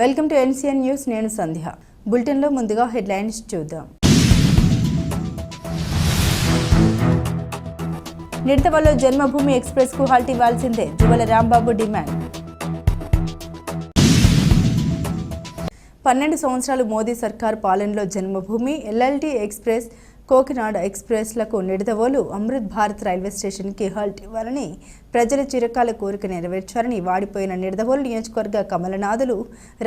Welcome to NCN news నేను సంధ్య. బులెటిన్లో ముందుగా హెడ్లైన్స్ చూద్దాం. నిడతవల్లో జన్మభూమి ఎక్స్ప్రెస్కు హాల్ట్ ఇవ్వాల్సిందే జువల రాంబాబు డిమాండ్. పన్నెండు సంవత్సరాలు మోదీ సర్కార్ పాలనలో జన్మభూమి ఎల్ఎల్టీ ఎక్స్ప్రెస్ కోకినాడ్ ఎక్స్ప్రెస్లకు నిడదవోలు అమృత్ భారత్ రైల్వే స్టేషన్కి హాల్ట్ ఇవ్వాలని ప్రజల చిరకాల కోరిక నెరవేర్చారని వాడిపోయిన నిడదవోలు నియోజకవర్గ కమలనాథులు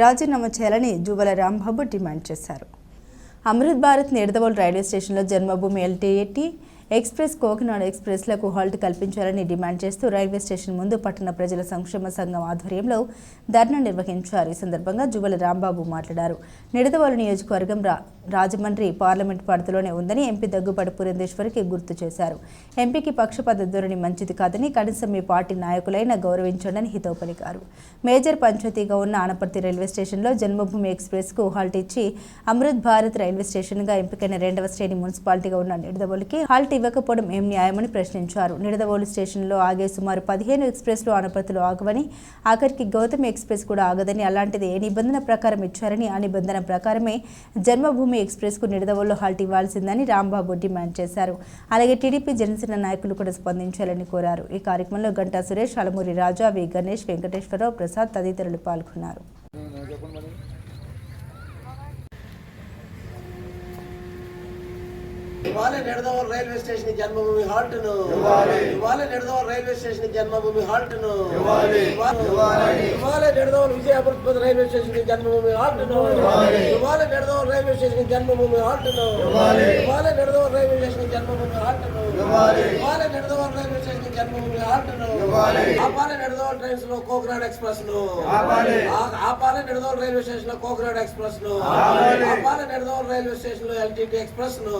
రాజీనామా చేయాలని జువల రాంబాబు డిమాండ్ చేశారు. అమృత్ భారత్ నిడదవోలు రైల్వే స్టేషన్లో జన్మభూమి ఎల్టీఏటీ ఎక్స్ప్రెస్ కోకినాడ్ ఎక్స్ప్రెస్లకు హాల్ట్ కల్పించాలని డిమాండ్ చేస్తూ రైల్వే స్టేషన్ ముందు పట్టణ ప్రజల సంక్షేమ సంఘం ఆధ్వర్యంలో ధర్నా నిర్వహించారు. ఈ సందర్భంగా జువల రాంబాబు మాట్లాడారు. నిడదవాలు నియోజకవర్గం రా రాజమండ్రి పార్లమెంట్ పరిధిలోనే ఉందని ఎంపీ దగ్గుపాటి పురంధేశ్వరికి గుర్తు చేశారు. ఎంపీకి పక్షపాత ధోరణి మంచిది కాదని కనీసం మీ పార్టీ నాయకులైన గౌరవించండి హితవు పలికారు. మేజర్ పంచాయతీగా ఉన్న ఆనపర్తి రైల్వే స్టేషన్లో జన్మభూమి ఎక్స్ప్రెస్కు హాల్ట్ ఇచ్చి అమృత్ భారత్ రైల్వే స్టేషన్గా ఎంపికైన రెండవ శ్రేణి మున్సిపాలిటీగా ఉన్న నిడదవోలుకి హాల్ట్ ఇవ్వకపోవడం ఏం న్యాయమని ప్రశ్నించారు. నిడదవోలు స్టేషన్లో ఆగే సుమారు పదిహేను ఎక్స్ప్రెస్లు ఆనపర్తిలో ఆగవని ఆఖరికి గౌతమి ఎక్స్ప్రెస్ కూడా ఆగదని అలాంటిది ఏ నిబంధన ప్రకారం ఇచ్చారని ఆ నిబంధన ప్రకారమే జన్మభూమి ఎక్స్ప్రెస్కు నిడదవోలు హాల్ట్ ఇవ్వాల్సిందని రాంబాబు డిమాండ్ చేశారు. అలాగే టీడీపీ జనసేన నాయకులు కూడా స్పందించాలని కోరారు. ఈ కార్యక్రమంలో గంటా సురేష్ అలమూరి రాజా వి గణేష్ వెంకటేశ్వరరావు ప్రసాద్ తదితరులు పాల్గొన్నారు. ఇవాళ నిడదవరం రైల్వే స్టేషన్ జన్మభూమి హాల్ట్ను ఇవాళ నిడదవరం రైల్వే స్టేషన్ జన్మభూమి హాల్ట్ను ఇవాళ. నిడదవరం విజయపురం రైల్వే స్టేషన్ జన్మభూమి హాల్ట్ను ఇవాళ నిడదవరం రైల్వే స్టేషన్ జన్మభూమి హాల్ట్ను ఇవాళ నిడదవరం రైల్వే స్టేషన్ జన్మభూమి హాల్ట్ను ఇవాళ నిడదవరం రైల్వే స్టేషన్ జన్మభూమి హాల్ట్ను ఆపాల నిడదవరం ట్రైన్స్లో కోకనాడ్ ఎక్స్ప్రెస్ను ఆపాల నిడదవరం రైల్వే స్టేషన్లో కోకనాడ్ ఎక్స్ప్రెస్ను ఆపాల నిడదవరం రైల్వే స్టేషన్లో ఎల్టీటీ ఎక్స్ప్రెస్ను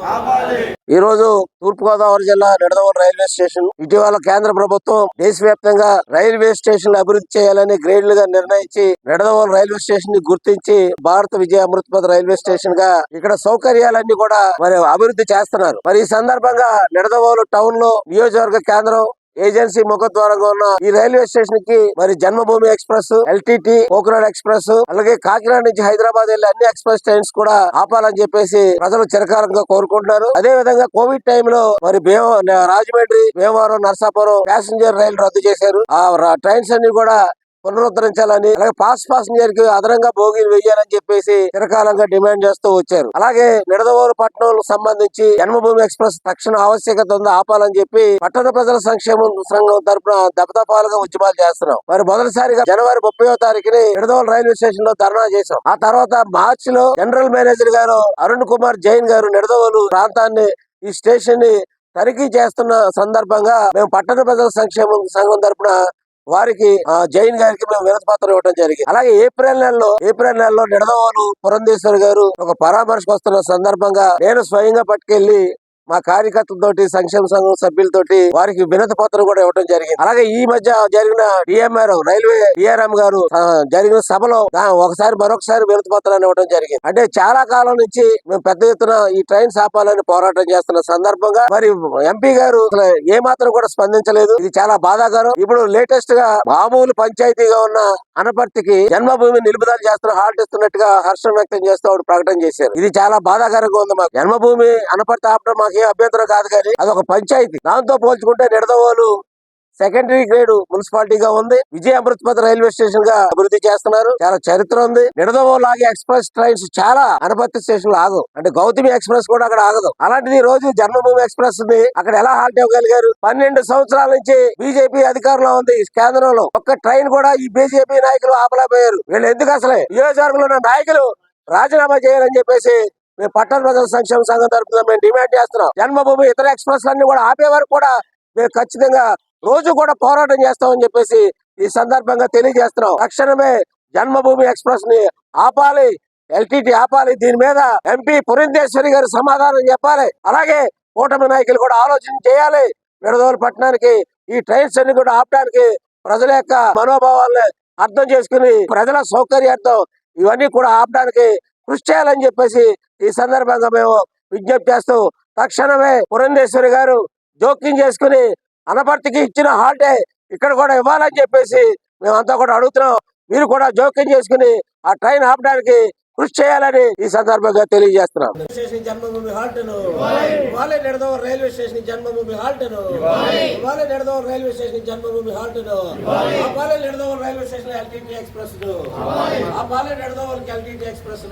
ఈ రోజు తూర్పుగోదావరి జిల్లా నిడదవోలు రైల్వే స్టేషన్. ఇటీవల కేంద్ర ప్రభుత్వం దేశవ్యాప్తంగా రైల్వే స్టేషన్ అభివృద్ధి చేయాలని గ్రేడ్లుగా నిర్ణయించి నిడదవోలు రైల్వే స్టేషన్ని గుర్తించి భారత విజయ అమృతపద రైల్వే స్టేషన్గా ఇక్కడ సౌకర్యాలన్నీ కూడా మరి అభివృద్ధి చేస్తున్నారు. మరి ఈ సందర్భంగా నిడదవోలు టౌన్లో నియోజకవర్గ కేంద్రం ఏజెన్సీ ముఖద్వారంగా ఉన్న ఈ రైల్వే స్టేషన్కి మరి Janmabhoomi express LTT Cocanada express అలాగే కాకినాడ నుంచి హైదరాబాద్ వెళ్ళే అన్ని ఎక్స్ప్రెస్ ట్రైన్స్ కూడా ఆపాలని చెప్పేసి ప్రజలు చిరకాలంగా కోరుకుంటున్నారు. అదే విధంగా కోవిడ్ టైంలో మరి భీమ రాజమండ్రి భీమవరం నర్సాపురం ప్యాసింజర్ రైలు రద్దు చేశారు. ఆ ట్రైన్స్ అన్ని కూడా పునరుద్ధరించాలని అలాగే పాస్ పాసింజర్కి అదనంగా భోగిలు వేయాలని చెప్పేసి చిరకాలంగా డిమాండ్ చేస్తూ వచ్చారు. అలాగే నిడదవోలు పట్టణం సంబంధించి జన్మభూమి ఎక్స్ప్రెస్ తక్షణ ఆవశ్యకత ఉంది ఆపాలని చెప్పి పట్టణ ప్రజల సంక్షేమ సంఘం తరపున దపదపాలుగా ఉద్యమాలు చేస్తున్నాం. మరి మొదటిసారిగా జనవరి ముప్పై తారీఖుని నిడదవోలు రైల్వే స్టేషన్లో ధర్నా చేశాం. ఆ తర్వాత మార్చి లో జనరల్ మేనేజర్ గారు అరుణ్ కుమార్ జైన్ గారు నిడదవోలు ప్రాంతాన్ని ఈ స్టేషన్ని తనిఖీ చేస్తున్న సందర్భంగా మేము పట్టణ ప్రజల సంక్షేమ సంఘం తరపున వారికి ఆ, జైన్ గారికి మేము వినతి పత్రం ఇవ్వడం జరిగింది. అలాగే ఏప్రిల్ నెలలో ఏప్రిల్ నెలలో నిడదవోలు పురంధేశ్వర్ గారు ఒక పరామర్శకు వస్తున్న సందర్భంగా నేను స్వయంగా పట్టుకెళ్ళి మా కార్యకర్తలతోటి సంక్షేమ సంఘం సభ్యులతోటి వారికి వినతి పత్రం కూడా ఇవ్వడం జరిగింది. అలాగే ఈ మధ్య జరిగిన డిఎంఆర్ రైల్వే డిఆర్ఎం గారు జరిగిన సభలో ఒకసారి మరొకసారి వినతి పత్రాన్ని ఇవ్వడం జరిగింది. అంటే చాలా కాలం నుంచి మేము పెద్ద ఎత్తున ఈ ట్రైన్ ఆపాలని పోరాటం చేస్తున్న సందర్భంగా మరి ఎంపీ గారు ఏ మాత్రం కూడా స్పందించలేదు. ఇది చాలా బాధాకరం. ఇప్పుడు లేటెస్ట్గా మామూలు పంచాయతీగా ఉన్న అనపర్తికి జన్మభూమి నిలుపుదల చేస్తున్న హాల్ట్ ఇస్తున్నట్టుగా హర్షం వ్యక్తం చేస్తూ ప్రకటన చేశారు. ఇది చాలా బాధాకరంగా ఉంది మాకు. జన్మభూమి అనపర్తి ఆపడం మాకు ఏం అభ్యంతరం కాదు కానీ అదొక పంచాయతీ. దాంతో పోల్చుకుంటే నిడదవోలు సెకండరీ గ్రేడ్ మున్సిపాలిటీగా ఉంది. విజయ అమృతపథ రైల్వే స్టేషన్గా అభివృద్ధి చేస్తున్నారు. చాలా చరిత్ర ఉంది. నిడదవో లాగే ఎక్స్ప్రెస్ ట్రైన్స్ చాలా అనపర్తి స్టేషన్లో ఆగవు. అంటే గౌతమి ఎక్స్ప్రెస్ కూడా అక్కడ ఆగదు. అలాంటిది రోజు జన్మభూమి ఎక్స్ప్రెస్ ఉంది అక్కడ ఎలా హాల్ట్ ఇవ్వగలిగారు పన్నెండు సంవత్సరాల నుంచి బీజేపీ అధికారంలో ఉంది కేంద్రంలో. ఒక్క ట్రైన్ కూడా ఈ బీజేపీ నాయకులు ఆపలేకపోయారు. వీళ్ళు ఎందుకు అసలే? నియోజకవర్గంలో ఉన్న నాయకులు రాజీనామా చేయాలని చెప్పేసి మేము పట్టణ ప్రజల సంక్షేమ సంఘం తరఫున మేము డిమాండ్ చేస్తున్నాం. జన్మభూమి ఇతర ఎక్స్ప్రెస్ అన్ని కూడా ఆపే వరకు కూడా మేము ఖచ్చితంగా రోజు కూడా పోరాటం చేస్తామని చెప్పేసి ఈ సందర్భంగా తెలియజేస్తున్నాం. తక్షణమే జన్మభూమి ఎక్స్ప్రెస్ని ఆపాలి ఎల్టీటీ ఆపాలి దీని మీద ఎంపీ పురంధేశ్వరి గారు సమాధానం చెప్పాలి. అలాగే కూటమి నాయకులు కూడా ఆలోచన చేయాలి. విడదోలు పట్టణానికి ఈ ట్రైన్స్ అన్ని కూడా ఆపడానికి ప్రజల యొక్క మనోభావాలను అర్థం చేసుకుని ప్రజల సౌకర్యార్థం ఇవన్నీ కూడా ఆపడానికి కృషి చేయాలని చెప్పేసి ఈ సందర్భంగా మేము విజ్ఞప్తి చేస్తూ తక్షణమే పురంధేశ్వరి గారు జోక్యం చేసుకుని అనపర్తికి ఇచ్చిన హాల్టే ఇక్కడ కూడా ఇవ్వాలని చెప్పేసి మేమంతా కూడా అడుగుతున్నాం. మీరు కూడా జోక్యం చేసుకుని ఆ ట్రైన్ ఆపడానికి కృషి చేయాలని ఈ సందర్భంగా తెలియజేస్తున్నాం. రైల్వే స్టేషన్ జన్మభూమి హాల్ట్ను ఇవాళ రైల్వే స్టేషన్ జన్మభూమి హాల్ట్ను ఇవాళ రైల్వే స్టేషన్ జన్మభూమి హాల్ట్ ఆ పాలె నిడదవ రైల్వే స్టేషన్ ఎల్టీటీ ఎక్స్ప్రెస్ ఆ ఎల్టీటీ ఎక్స్ప్రెస్